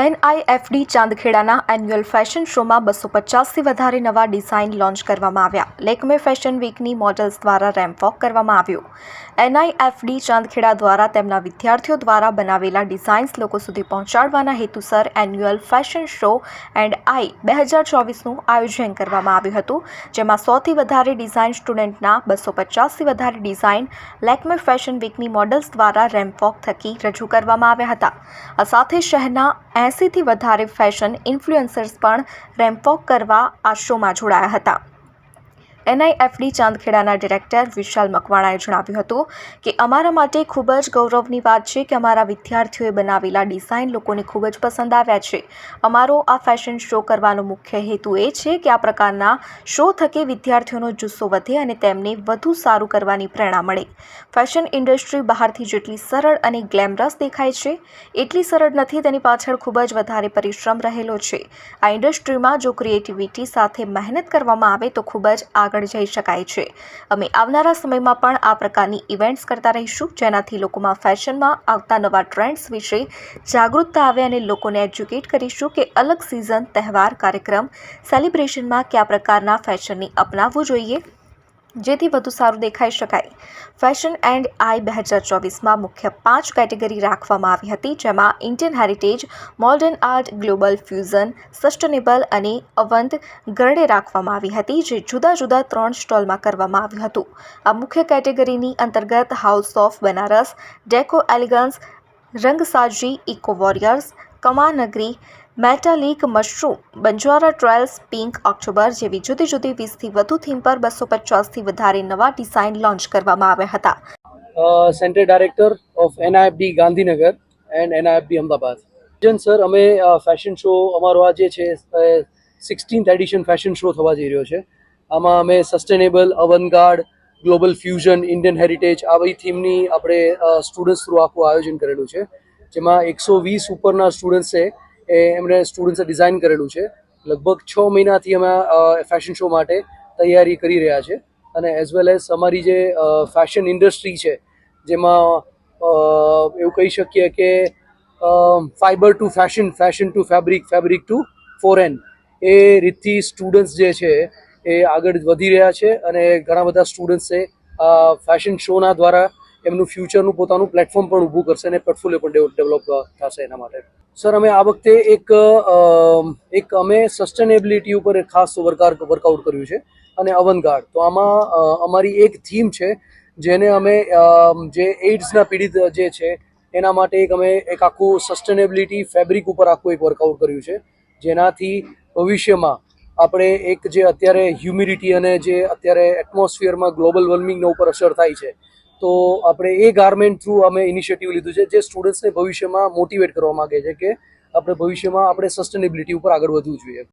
એનઆઈએફડી ચાંદખેડાના annual fashion શોમાં બસો પચાસથી વધારે નવા ડિઝાઇન લોન્ચ કરવામાં આવ્યા. લેકમે ફેશન વીકની મોડલ્સ દ્વારા રેમ્પ વોક કરવામાં આવ્યું. એનઆઈએફડી ચાંદખેડા દ્વારા તેમના વિદ્યાર્થીઓ દ્વારા બનાવેલા ડિઝાઇન્સ લોકો સુધી પહોંચાડવાના હેતુસર એન્યુઅલ ફેશન શો એન્ડ આઈ બે હજાર ચોવીસનું આયોજન કરવામાં આવ્યું હતું, જેમાં સોથી વધારે ડિઝાઇન સ્ટુડન્ટના બસો પચાસથી વધારે ડિઝાઇન લેકમે ફેશન વીકની મોડલ્સ દ્વારા રેમ્પ વોક થકી રજૂ કરવામાં આવ્યા હતા. આ સાથે શહેરના એંસીથી વધારે ફેશન ઇન્ફ્લુએન્સર્સ પણ રેમ્પવોક કરવા આ શોમાં જોડાયા હતા. એનઆઈએફડી ચાંદખેડાના ડિરેક્ટર વિશાલ મકવાણાએ જણાવ્યું હતું કે અમારા માટે ખૂબ જ ગૌરવની વાત છે કે અમારા વિદ્યાર્થીઓએ બનાવેલા ડિઝાઇન લોકોને ખૂબ જ પસંદ આવ્યા છે. અમારો આ ફેશન શો કરવાનો મુખ્ય હેતુ એ છે કે આ પ્રકારના શો થકી વિદ્યાર્થીઓનો જુસ્સો વધે અને તેમને વધુ સારું કરવાની પ્રેરણા મળે. ફેશન ઇન્ડસ્ટ્રી બહારથી જેટલી સરળ અને ગ્લેમરસ દેખાય છે, એટલી સરળ નથી, તેની પાછળ ખૂબ જ વધારે પરિશ્રમ રહેલો છે. આ ઇન્ડસ્ટ્રીમાં જો ક્રિએટિવિટી સાથે મહેનત કરવામાં આવે તો ખૂબ જ આગળ જઈ શકાય છે. અમે આવનારા સમયમાં પણ આ પ્રકારની ઇવેન્ટ્સ કરતા રહીશું. જેનાથી લોકોમાં ફેશનમાં આવતા નવા ટ્રેન્ડ્સ વિશે જાગૃતતા આવે અને લોકોને એજ્યુકેટ કરીશું કે અલગ સિઝન તહેવાર, કાર્યક્રમ સેલિબ્રેશનમાં કયા પ્રકારના ફેશનની અપનાવવું જોઈએ. જેથી વધુ સારું દેખાઈ શકાય. ફેશન એન્ડ આઈ બે હજાર ચોવીસમાં મુખ્ય પાંચ કેટેગરી રાખવામાં આવી હતી, જેમાં Indian heritage, modern art, global fusion, sustainable અને અવંત ગરડે રાખવામાં આવી હતી, જે જુદા જુદા ત્રણ સ્ટોલમાં કરવામાં આવ્યું હતું. આ મુખ્ય કેટેગરીની અંતર્ગત house of Banaras, deco elegance, Rangsaji, eco warriors, Kamangari metallic mushroom, Banjwara trials, pink October જેવી જુદી જુદી વીસથી વધુ થીમ પર બસો પચાસથી વધારે નવા ડિઝાઇન લોન્ચ કરવામાં આવ્યા હતા. Centre director of NIFD Gandhinagar and NIFD Ahmedabad. જન સર, અમે ફેશન શો અમારો આ જે છે સિક્સટીન્થ એડિશન ફેશન શો થવા જઈ રહ્યો છે. આમાં અમે sustainable avant garde global fusion, Indian heritage આ બધી થીમની આપણે સ્ટુડન્ટ્સ થ્રુ આખું આયોજન કરેલું છે. જેમાં એકસો વીસ ઉપરના સ્ટુડન્ટ્સે એ એમણે સ્ટુડન્ટ્સે ડિઝાઇન કરેલું છે. લગભગ છ મહિનાથી અમે ફેશન શો માટે તૈયારી કરી રહ્યા છે. અને એઝ વેલ એઝ અમારી જે ફેશન ઇન્ડસ્ટ્રી છે, જેમાં એવું કહી શકીએ કે fibre to fashion fashion to fabric fabric to foreign એ રીતથી સ્ટુડન્ટ્સ જે છે, એ આગળ વધી રહ્યા છે અને ઘણા બધા સ્ટુડન્ટ્સે ફેશન શોના દ્વારા એમનું ફ્યુચરનું પોતાનું પ્લેટફોર્મ પણ ઊભું કરશે અને પોર્ટફોલિયો પણ ડેવલપ થશે એના માટે. સર, અમે આ વખતે એક એક અમે સસ્ટેનેબિલિટી ઉપર ખાસ વર્કાર વર્કઆઉટ કર્યું છે અને અવનગાર્ડ તો આમાં અમારી એક થીમ છે જેને અમે જે એઇડ્સના પીડિત જે છે, એના માટે એક અમે એક આખું સસ્ટેનેબિલિટી ફેબ્રિક ઉપર આખું એક વર્કઆઉટ કર્યું છે. જેનાથી ભવિષ્યમાં આપણે એક જે અત્યારે હ્યુમિડિટી અને જે અત્યારે એટમોસ્ફિયરમાં ગ્લોબલ વોર્મિંગના ઉપર અસર થાય છે તો આપણે એ ગાર્મેન્ટ થ્રુ અમે ઇનિશિયેટિવ લીધું છે, જે સ્ટુડન્ટ્સને ભવિષ્યમાં મોટિવેટ કરવા માગે છે કે આપણે ભવિષ્યમાં આપણે સસ્ટેનેબિલિટી ઉપર આગળ વધવું જોઈએ.